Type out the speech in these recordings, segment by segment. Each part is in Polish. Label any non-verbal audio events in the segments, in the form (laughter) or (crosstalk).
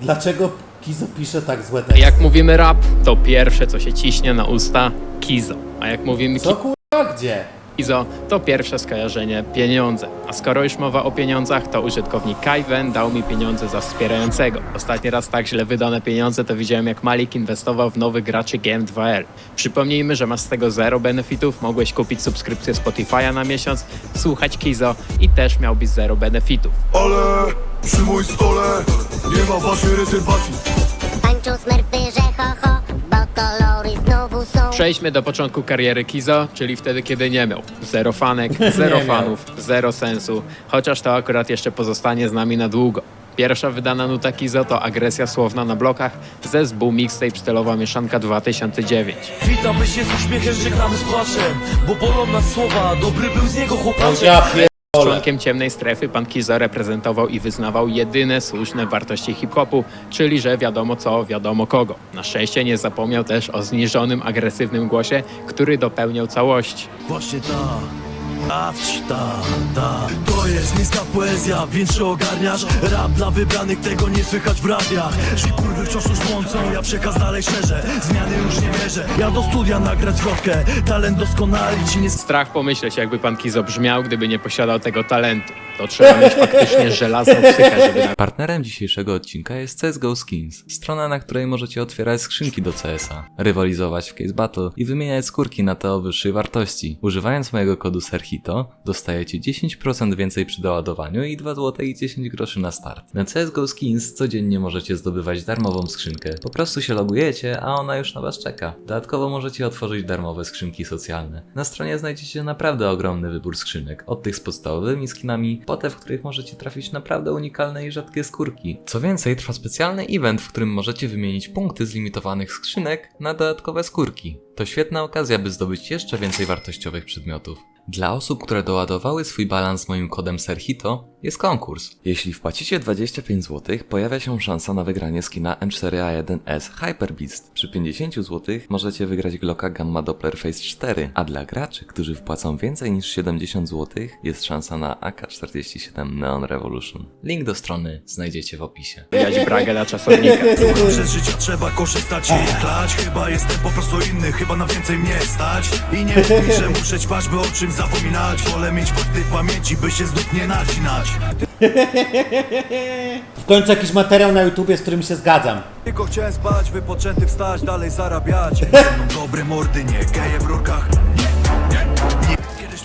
Dlaczego Kizo pisze tak złe teksty? jak mówimy rap, to pierwsze co się ciśnie na usta Kizo. A jak mówimy Co kurwa, gdzie? Kizo, to pierwsze skojarzenie pieniądze. A skoro już mowa o pieniądzach, to użytkownik Kaiwen dał mi pieniądze za wspierającego. Ostatni raz tak źle wydane pieniądze to widziałem jak Malik inwestował w nowych graczy GM2L. Przypomnijmy, że masz z tego zero benefitów, mogłeś kupić subskrypcję Spotify'a na miesiąc, słuchać Kizo i też miałbyś zero benefitów. Ale przy moim stole nie ma waszej rezerwacji Tańczą smerfy, że ho, ho, bo kolory znowu są. Przejdźmy do początku kariery Kizo, czyli wtedy, kiedy nie miał. Zero fanek, (laughs) zero fanów, zero sensu, chociaż to akurat jeszcze pozostanie z nami na długo. Pierwsza wydana nuta Kizo to agresja słowna na blokach ze zbu mixtape stylowa mieszanka 2009. Witamy się z uśmiechem, żegnamy z płaczem Bo bolą nas słowa, dobry był z niego chłopaczek Ja. Członkiem ciemnej strefy pan Kizo reprezentował i wyznawał jedyne słuszne wartości hip-hopu, czyli że wiadomo co, wiadomo kogo. Na szczęście nie zapomniał też o zniżonym, agresywnym głosie, który dopełniał całości. Właśnie ta, awć ta, ta To jest miejska poezja, więc czy ogarniasz? Rap dla wybranych, tego nie słychać w radiach Ci kurwy wciąż już ja przekaz dalej szerzę Zmiany już nie wierzę, ja do studia nagrać zwrotkę Talent doskonalić i nie Strach pomyśleć, jakby pan Kizo brzmiał, gdyby nie posiadał tego talentu. To trzeba mieć faktycznie (laughs) żelazną psychę, żeby na Partnerem dzisiejszego odcinka jest CSGO Skins, strona, na której możecie otwierać skrzynki do CS-a, rywalizować w Case Battle i wymieniać skórki na te o wyższej wartości. Używając mojego kodu SERHITO dostajecie 10% więcej przy doładowaniu i 2 zł i 10 groszy na start. Na CSGO Skins codziennie możecie zdobywać darmową skrzynkę. Po prostu się logujecie, a ona już na was czeka. Dodatkowo możecie otworzyć darmowe skrzynki socjalne. Na stronie znajdziecie naprawdę ogromny wybór skrzynek, od tych z podstawowymi skinami, po te, w których możecie trafić naprawdę unikalne i rzadkie skórki. Co więcej, trwa specjalny event, w którym możecie wymienić punkty z limitowanych skrzynek na dodatkowe skórki. To świetna okazja, by zdobyć jeszcze więcej wartościowych przedmiotów. Dla osób, które doładowały swój balans moim kodem SERHITO, jest konkurs. Jeśli wpłacicie 25 zł, pojawia się szansa na wygranie skina M4A1S Hyperbeast. Przy 50 zł możecie wygrać Glocka Gamma Doppler Phase 4, a dla graczy, którzy wpłacą więcej niż 70 zł, jest szansa na AK-47 Neon Revolution. Link do strony znajdziecie w opisie. wbijać bragę na czasownika. (laughs) Przez życia trzeba korzystać i chlać Chyba jestem po prostu inny, chyba na więcej mnie stać. I nie mów mi, że (laughs) muszę ćpać, by o czym zapominać. Wolę mieć fakty w pamięci, by się znów nie nacinać. W końcu jakiś materiał na YouTubie, z którym się zgadzam. Tylko chciałem spać, wypoczęty wstać, dalej zarabiać. (laughs) Ze mną dobre mordy, nie geje w rurkach. Nie, nie, nie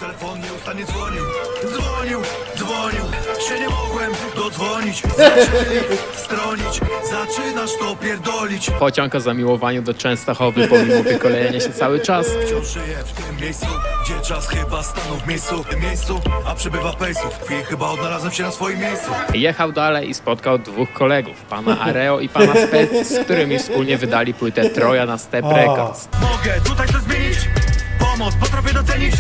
telefon nie ustanie dzwonił Dzwonił, dzwonił Się nie mogłem dodzwonić (laughs) Zaczęli stronić Zaczynasz to pierdolić Pociąg o zamiłowaniu do Częstochowy pomimo wykolejenia się cały czas. Wciąż żyję w tym miejscu, gdzie czas chyba stanął w miejscu, w tym miejscu, a przybywa pejsów. W chwili chyba odnalazłem się na swoim miejscu. Jechał dalej i spotkał dwóch kolegów, pana Areo i pana Spec, z którymi wspólnie wydali płytę Troja na Step Records. Mogę tutaj to zmienić, pomoc potrafię docenić.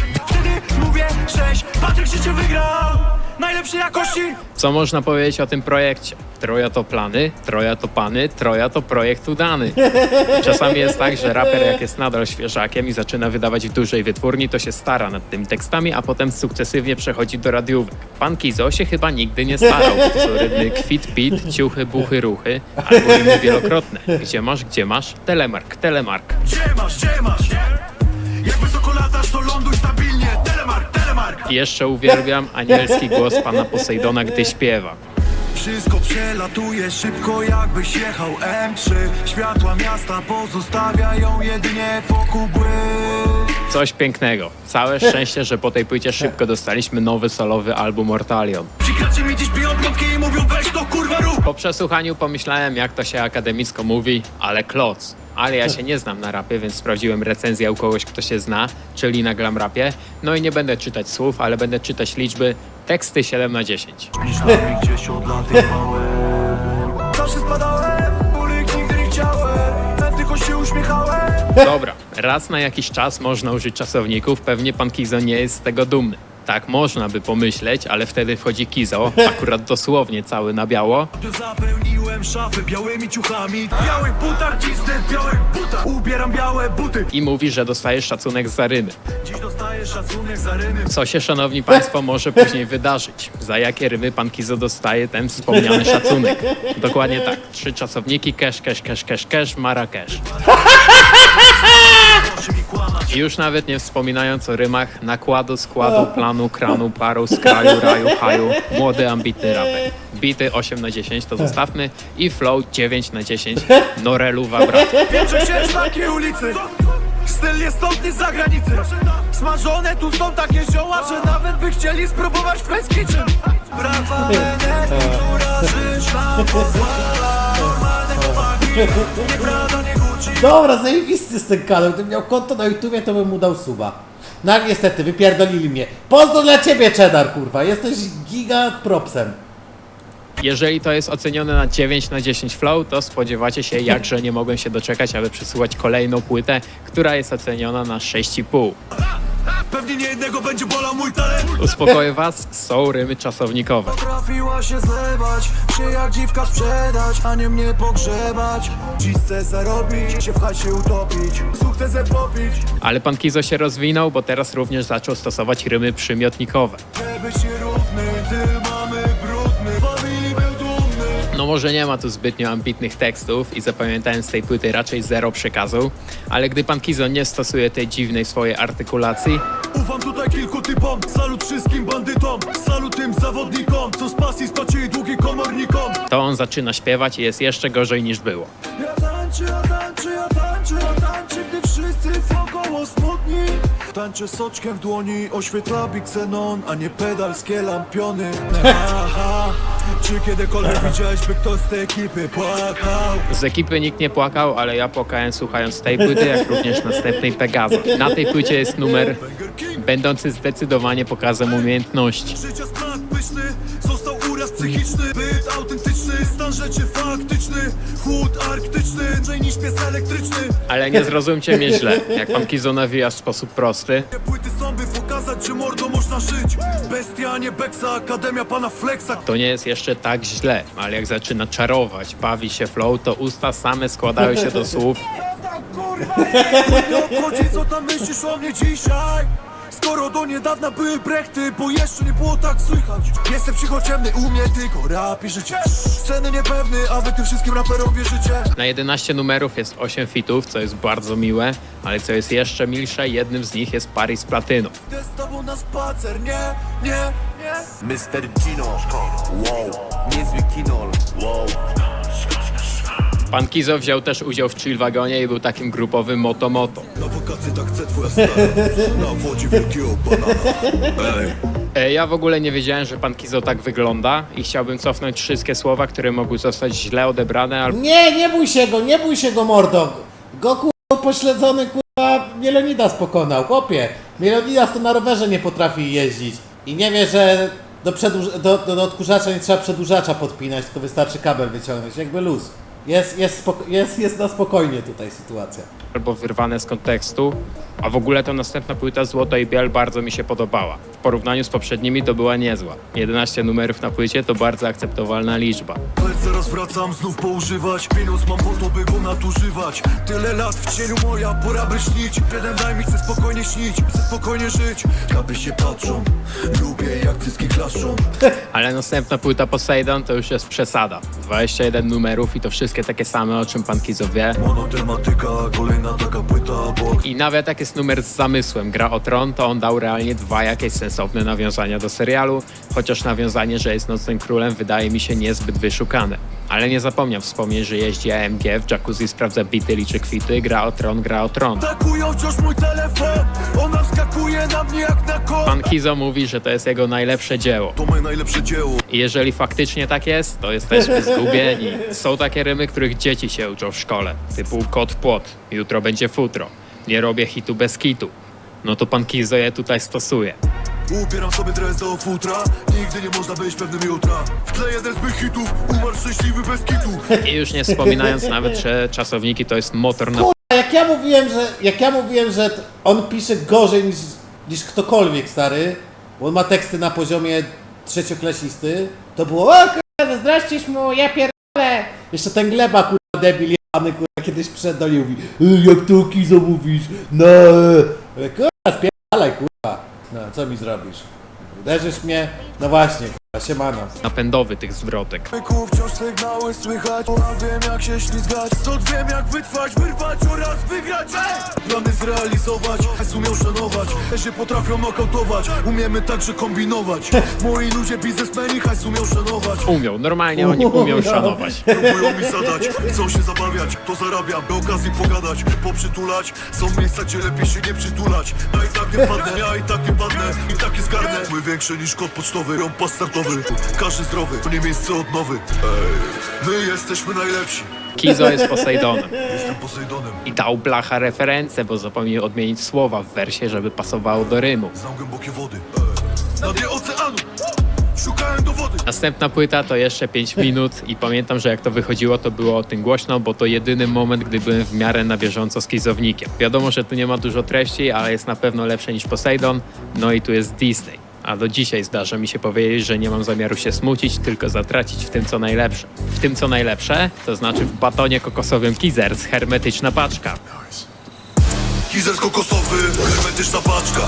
Wtedy mówię cześć, Patryk życie wygrał, najlepszej jakości. Co można powiedzieć o tym projekcie? Troja to plany, troja to pany, troja to projekt udany. Czasami jest tak, że raper jak jest nadal świeżakiem i zaczyna wydawać w dużej wytwórni, to się stara nad tymi tekstami, a potem sukcesywnie przechodzi do radiówek. Pan Kizo się chyba nigdy nie starał, bo to są rymy kwit pit, ciuchy, buchy, ruchy, albo rymy wielokrotne. Gdzie masz, gdzie masz? Telemark, telemark. Gdzie masz, gdzie masz? Jak jeszcze uwielbiam anielski głos pana Posejdona, gdy śpiewa. Wszystko przelatuje szybko, jakbyś jechał M3. Światła miasta pozostawiają jedynie wokół błysk. Coś pięknego. Całe szczęście, że po tej płycie szybko dostaliśmy nowy solowy album Mortalion. Ci gracze mi dziś biją i mówią weź to kurwa rób Po przesłuchaniu pomyślałem, jak to się akademicko mówi, ale kloc. Ale ja się nie znam na rapie, więc sprawdziłem recenzję u kogoś, kto się zna, czyli na glam rapie. No i nie będę czytać słów, ale będę czytać liczby. Teksty 7 na 10. Myślami gdzieś odlatywałem Zawsze spadałem, ulik nigdy nie chciałem Ja tylko się uśmiechałem Dobra, raz na jakiś czas można użyć czasowników, pewnie pan Kizo nie jest z tego dumny. Tak można by pomyśleć, ale wtedy wchodzi Kizo, akurat dosłownie cały na biało, Zapełniłem szafę białymi ciuchami W białych butach, cisnę w białych butach Ubieram białe buty i mówi, że dostaje szacunek za rymy. Dziś szacunek za rymy Co się, szanowni państwo, może później wydarzyć? Za jakie rymy pan Kizo dostaje ten wspomniany szacunek? Dokładnie tak. Trzy czasowniki, cash, cash, cash, cash, cash, Marrakesz. (laughs) Już nawet nie wspominając o rymach nakładu, składu, planu, kranu, paru, skraju, raju, haju, młody, ambitny raper. Bity 8 na 10 to zostawmy. I flow 9 na 10 Noreluwa brat. Wiem, że chciałeś takiej ulicy. Styl jest stąd nie z zagranicy. Smażone tu są takie zioła Że nawet by chcieli spróbować w French Kitchen Brawa która żyszna pozwala Normalne chłopaki Nie Prada, nie Dobra, zajebisty jest ten kanał. Gdybym miał konto na YouTubie, to bym mu dał suba. No ale niestety, wypierdolili mnie. Pozdro dla ciebie, Cheddar, kurwa. Jesteś giga propsem. Jeżeli to jest ocenione na 9 na 10 flow, to spodziewacie się, jakże nie mogłem się doczekać, aby przesyłać kolejną płytę, która jest oceniona na 6,5. Pewnie nie jednego będzie bolał mój talent Uspokoję was, są rymy czasownikowe. Potrafiła się zlewać, się jak dziwka sprzedać, a nie mnie pogrzebać Dziś chcę zarobić, się w chacie utopić, sukcesem popić Ale pan Kizo się rozwinął, bo teraz również zaczął stosować rymy przymiotnikowe. Nie być nierówny, ty No może nie ma tu zbytnio ambitnych tekstów i zapamiętałem z tej płyty raczej zero przekazu, ale gdy pan Kizo nie stosuje tej dziwnej swojej artykulacji, Ufam tutaj kilku typom, salut wszystkim bandytom. Salut tym zawodnikom, co z pasji spłacili długi komornikom. to on zaczyna śpiewać i jest jeszcze gorzej niż było. Ja tańczę, ja tańczę, ja tańczę, ja tańczę, gdy wszyscy wokoło smutni. Tańczę soczkiem w dłoni, oświetla Xenon, a nie pedalskie lampiony Aha, czy kiedykolwiek widziałeś, by ktoś z tej ekipy płakał? Z ekipy nikt nie płakał, ale ja płakałem słuchając tej płyty, jak również następnej Pegaza. Na tej płycie jest numer będący zdecydowanie pokazem umiejętności. życia smak pyszny, został uraz psychiczny Byt autentyczny, stan rzeczy faktyczny Chłód arktyczny, drzej niż pies elektryczny Ale nie zrozumcie mnie źle, jak pan Kizo nawija w sposób prosty, płyty są, można żyć. Bestia, nie beksa, akademia pana Flexa. To nie jest jeszcze tak źle, ale jak zaczyna czarować, bawi się flow, to usta same składają się do słów. (laughs) Nie obchodzi, co tam myślisz o mnie dzisiaj Skoro do niedawna były brechty, bo jeszcze nie było tak słychać Jestem psychociemny, u mnie tylko rap i życie Sceny niepewny, a wy tym wszystkim raperom wierzycie Na 11 numerów jest 8 fitów, co jest bardzo miłe, ale co jest jeszcze milsze, jednym z nich jest Paris Platyno. Idę z tobą na spacer, nie, nie, nie Mr. Gino, wow, niezły kinol, wow. Pan Kizo wziął też udział w Chill Wagonie i był takim grupowym moto-moto. Na wakacje tak chce twoja stara Na wodzie wielkiego banana Ej E, Ja w ogóle nie wiedziałem, że pan Kizo tak wygląda i chciałbym cofnąć wszystkie słowa, które mogły zostać źle odebrane albo Nie, nie bój się go, nie bój się go, mordo. Go kurwa pośledzony kurwa Mielonidas pokonał, chłopie. Mielonidas to na rowerze nie potrafi jeździć. I nie wie, że do, przedłuż- do, do, do odkurzacza nie trzeba przedłużacza podpinać, tylko wystarczy kabel wyciągnąć, jakby luz. Jest, jest, jest, jest na spokojnie tutaj sytuacja. albo wyrwane z kontekstu. A w ogóle to następna płyta Złoto i Biel bardzo mi się podobała. W porównaniu z poprzednimi to była niezła. 11 numerów na płycie to bardzo akceptowalna liczba. Zaraz wracam znów poużywać. Minus mam po to, by go nadużywać. Tyle lat w cieniu moja, pora by śnić. Jeden daj mi, chcę spokojnie śnić Chcę spokojnie żyć. Kapy się patrzą Lubię jak cyski klaszczą. (laughs) Ale następna płyta Poseidon to już jest przesada. 21 numerów i to wszystkie takie same, o czym pan Kizo wie. Monotematyka, kolejna taka płyta Bo I nawet jak jest numer z zamysłem Gra o Tron, to on dał realnie dwa jakieś sensowne nawiązania do serialu, chociaż nawiązanie, że jest Nocnym Królem wydaje mi się niezbyt wyszukane. Ale nie zapomniał wspomnieć, że jeździ AMG, w jacuzzi sprawdza bity, liczy kwity, gra o Tron, gra o Tron. Atakują wciąż mój telefon Ona wskakuje na mnie jak na Pan Kizo mówi, że to jest jego najlepsze dzieło. To moje najlepsze dzieło I jeżeli faktycznie tak jest, to jesteśmy (laughs) zgubieni. Są takie rymy, których dzieci się uczą w szkole, typu kot płot, jutro będzie futro, nie robię hitu bez kitu. No to pan Kizo je tutaj stosuje. Ubieram sobie dres do futra Nigdy nie można być pewnym jutra W tle jeden z mych hitów Umarł szczęśliwy bez kitu I już nie wspominając nawet, że czasowniki to jest motor na A jak ja mówiłem, że jak ja mówiłem, że on pisze gorzej niż, niż ktokolwiek stary, bo on ma teksty na poziomie trzecioklasisty, to było o kurwa, zazdrościsz mu, ja pierdolę. Jeszcze ten gleba kurwa debil jebany kurwa kiedyś przyszedł do mówi "Ej, jak to Kizo mówisz, no e." Ale kurwa spierdalaj kurwa. No, co mi zrobisz? Uderzysz mnie? No właśnie, siemano. napędowy tych zwrotek. Myków wciąż sygnały słychać. Wiem jak się ślizgać. Stąd wiem jak wytrwać, wyrwać oraz wygrać. Ej! Plany zrealizować, hajs umiał szanować. Się potrafią nokautować, umiemy także kombinować. (laughs) Moi ludzie biznesmeni hajs umiał szanować. Umiał, normalnie oni umią szanować. (laughs) Próbują mi zadać, chcą się zabawiać. To zarabiam, by okazji pogadać Poprzytulać, są miejsca gdzie lepiej się nie przytulać. Ja i tak nie padnę, ja i tak nie padnę I tak zgarnę My większy niż kod pocztowy, ją pas startowy Każdy zdrowy, to nie miejsce odnowy Ej, my jesteśmy najlepsi Kizo jest Posejdonem. Jestem Posejdonem, I dał blacha referencję, bo zapomniał odmienić słowa w wersie, żeby pasowało do rymu. znam głębokie wody Ej, Na dnie oceanu, szukałem dowody Następna płyta to jeszcze 5 minut i pamiętam, że jak to wychodziło, to było o tym głośno, bo to jedyny moment, gdy byłem w miarę na bieżąco z kizownikiem. Wiadomo, że tu nie ma dużo treści, ale jest na pewno lepsze niż Poseidon, no i tu jest Disney. A do dzisiaj zdarza mi się powiedzieć, że nie mam zamiaru się smucić, tylko zatracić w tym, co najlepsze. W tym, co najlepsze, to znaczy w batonie kokosowym Kizers, hermetyczna paczka. Kizer kokosowy, hermetyczna paczka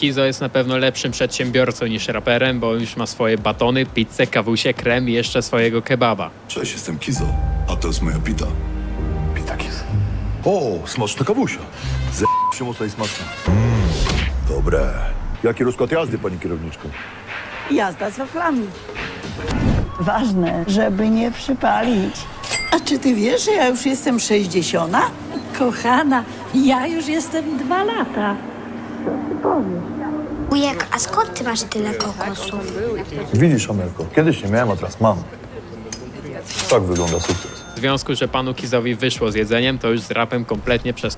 Kizo jest na pewno lepszym przedsiębiorcą niż raperem, bo już ma swoje batony, pizzę, kawusie, krem i jeszcze swojego kebaba. Cześć, jestem Kizo, a to jest moja pita. Pita Kizo. O, smaczna kawusia. Z się mocno i smaczna. Dobre. Jaki rozkład jazdy, pani kierowniczko? Jazda z waflami. Ważne, żeby nie przypalić. A czy ty wiesz, że ja już jestem 60? Kochana, ja już jestem dwa lata. Wujek, a skąd ty masz tyle kokosów? Widzisz, Amelko, kiedyś nie miałem, a teraz mam. Tak wygląda sukces. W związku, że panu Kizowi wyszło z jedzeniem, to już z rapem kompletnie przez...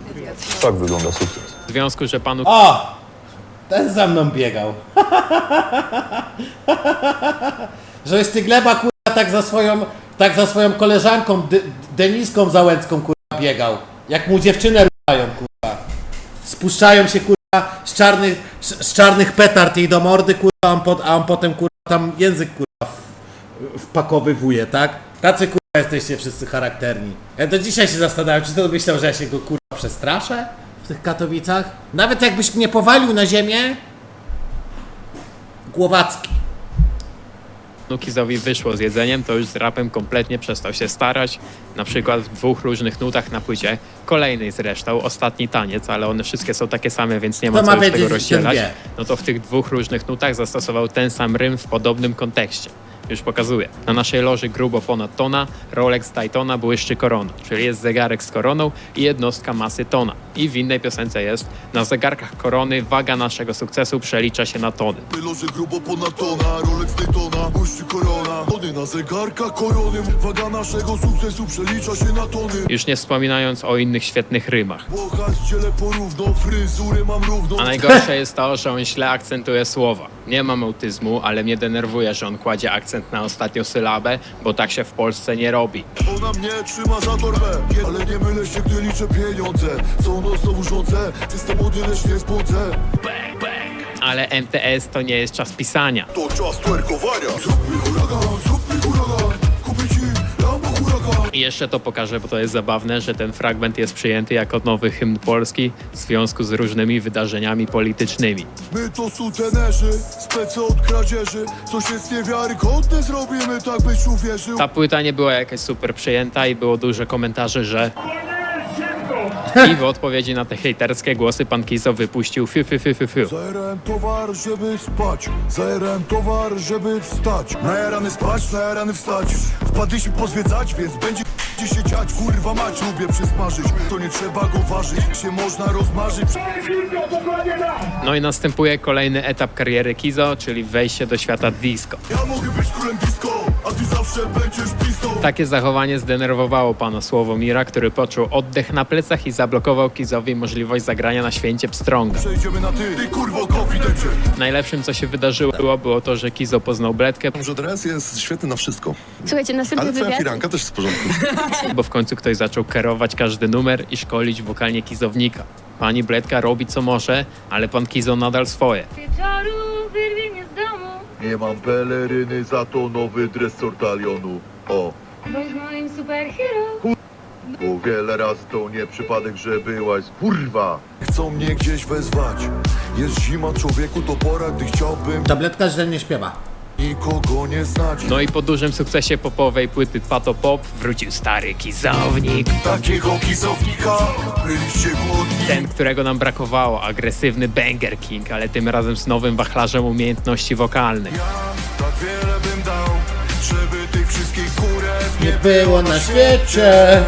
Tak wygląda sukces. W związku, że panu O! Ten za mną biegał. (laughs) Żebyś ty gleba kurwa tak za swoją, tak za swoją koleżanką D- Deniską Załęcką kurwa biegał. Jak mu dziewczynę ruchają kurwa. Spuszczają się kurwa z czarnych, z, czarnych petard jej do mordy kurwa, a on, a on potem kurwa tam język kurwa wpakowywuje, tak? Tacy kurwa jesteście wszyscy charakterni. Ja do dzisiaj się zastanawiam, czy to myślał, że ja się go kurwa przestraszę w tych Katowicach? Nawet jakbyś mnie powalił na ziemię, Głowacki. Kizowi wyszło z jedzeniem, to już z rapem kompletnie przestał się starać. Na przykład w dwóch różnych nutach na płycie, kolejnej zresztą, ostatni taniec, ale one wszystkie są takie same, więc nie ma To co ma już tego rozdzielać. No to w tych dwóch różnych nutach zastosował ten sam rym w podobnym kontekście. Już pokazuję. Na naszej loży grubo ponad tona, Rolex Daytona błyszczy korona, czyli jest zegarek z koroną i jednostka masy tona. I w innej piosence jest, na zegarkach korony waga naszego sukcesu przelicza się na tony. Wyloży grubo ponad tona, Rolex Daytona, błyszczy korona Tony na zegarka korony, waga naszego sukcesu przelicza się na tony Już nie wspominając o innych świetnych rymach. Porówno, fryzurę mam równą A najgorsze jest to, że on źle akcentuje słowa. Nie mam autyzmu, ale mnie denerwuje, że on kładzie akcent na ostatnią sylabę, bo tak się w Polsce nie robi. Ona mnie trzyma za torbę Ale nie mylę się, gdy liczę pieniądze Są no rządzę, system młody, lecz nie zbądzę Ale MTS to nie jest czas pisania. To czas twerkowania. Zrób mi huragan, zrób mi huragan I jeszcze to pokażę, bo to jest zabawne, że ten fragment jest przyjęty jako nowy hymn Polski w związku z różnymi wydarzeniami politycznymi. My to sutenerzy, specy od kradzieży Coś jest niewiarygodne, zrobimy tak, byś uwierzył Ta płyta nie była jakaś super przyjęta i było dużo komentarzy, że i w odpowiedzi na te hejterskie głosy pan Kizo wypuścił fiu fiu fiu fiu fiu. Zajerałem towar, żeby spać. Zajerałem towar, żeby wstać. Najarany spać, najarany wstać. Wpadliśmy pozwiedzać, więc będzie się dziać. Kurwa mać, lubię przysmażyć. To nie trzeba go ważyć, się można rozmarzyć. No i następuje kolejny etap kariery Kizo, czyli wejście do świata disco. Ja mogę być królem disco, a ty zawsze będziesz pistą Takie zachowanie zdenerwowało pana Słowomira, który poczuł oddech na plecach i zablokował Kizowi możliwość zagrania na święcie Pstrąga. Przejdziemy na ty, ty kurwo Najlepszym, co się wydarzyło, było, było to, że Kizo poznał Bledkę, Że dres jest świetny na wszystko. Słuchajcie, następny Ale twoja wywiad. firanka też jest w porządku. (laughs) bo w końcu ktoś zaczął kierować każdy numer i szkolić wokalnie Kizownika. Pani Bledka robi co może, ale pan Kizo nadal swoje. Wieczoru wyrwie Nie mam peleryny, za to nowy dres sortalionu. O, bądź moim superhero. bo wiele razy to nie przypadek, że byłaś kurwa. Chcą mnie gdzieś wezwać Jest zima człowieku, to pora, gdy chciałbym Tabletka źle nie śpiewa. Nikogo nie znać No i po dużym sukcesie popowej płyty Pato Pop wrócił stary kizownik. Takiego kizownika byliście głodni Ten, którego nam brakowało, agresywny Banger King, ale tym razem z nowym wachlarzem umiejętności wokalnych. Tak wiele bym dał, żeby tych wszystkich kurew Nie było na świecie.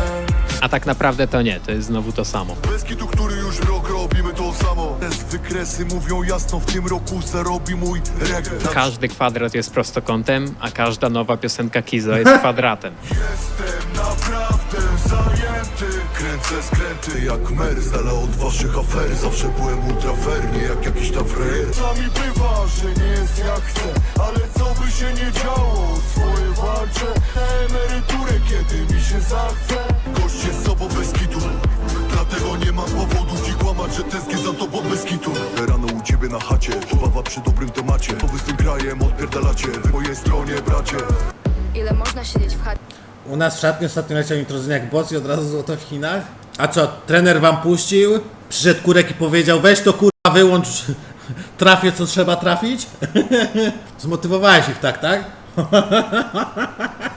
A tak naprawdę to nie, to jest znowu to samo. Bez kitu, który już rok wykresy mówią jasno, w tym roku zarobi mój reggae Każdy kwadrat jest prostokątem, a każda nowa piosenka Kizo jest (laughs) kwadratem. Jestem naprawdę zajęty. Kręcę skręty jak Merz Ale od waszych afer zawsze byłem ultrafernie Jak jakiś tam frajer. Czasami bywa, że nie jest jak chcę Ale co by się nie działo? Swoje walczę na emeryturę Kiedy mi się zachce. Gość jest sobą bez kitu Dlatego nie mam powodu ci kłamać Że tęsknię za tobą bez kitu Rano u ciebie na chacie Bawa przy dobrym temacie To wy z tym krajem odpierdalacie po mojej stronie bracie Ile można siedzieć w chacie? U nas w szatni ostatnio leciał nitrozyniak boss i od razu złoto w Chinach. A co, trener wam puścił? Przyszedł kurek i powiedział, weź to kurwa wyłącz, (laughs) trafię co trzeba trafić? (laughs) Zmotywowałeś ich tak, tak? (laughs)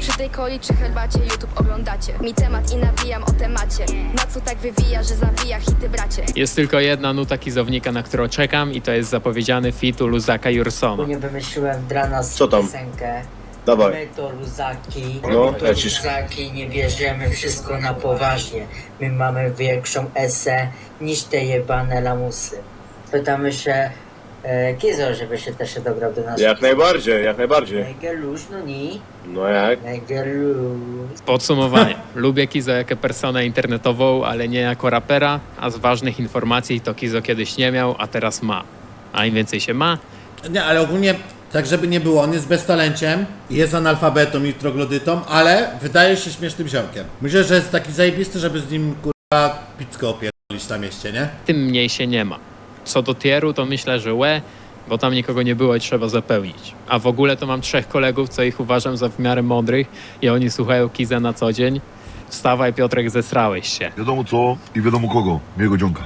Przy tej coli czy herbacie YouTube oglądacie Mi temat i nawijam o temacie Na co tak wywija, że zawija hity bracie Jest tylko jedna nuta kizownika, na którą czekam i to jest zapowiedziany fitu Luzaka Jursona. Nie wymyśliłem dla nas Co tam? piosenkę. Dawaj. My to luzaki, No, my to lecisz. luzaki, nie bierzemy wszystko na poważnie. My mamy większą esę niż te jebane lamusy. Pytamy się e, Kizo, żeby się też dobrał do nas. Jak najbardziej, jak najbardziej. Najgeluś, no nie? No jak? Najgeluś. Podsumowanie. Lubię Kizo jako personę internetową, ale nie jako rapera, a z ważnych informacji to Kizo kiedyś nie miał, a teraz ma. A im więcej się ma, Nie, ale ogólnie, tak żeby nie było, on jest beztalenciem, jest analfabetą i troglodytą, ale wydaje się śmiesznym ziomkiem. Myślę, że jest taki zajebisty, żeby z nim kurwa pizzkę opierdolić na mieście, nie? tym mniej się nie ma. Co do tieru, to myślę, że łe, bo tam nikogo nie było i trzeba zapełnić. A w ogóle to mam trzech kolegów, co ich uważam za w miarę mądrych i oni słuchają Kiza na co dzień. Wstawaj Piotrek, zesrałeś się. Wiadomo co i wiadomo kogo, miłego dzionka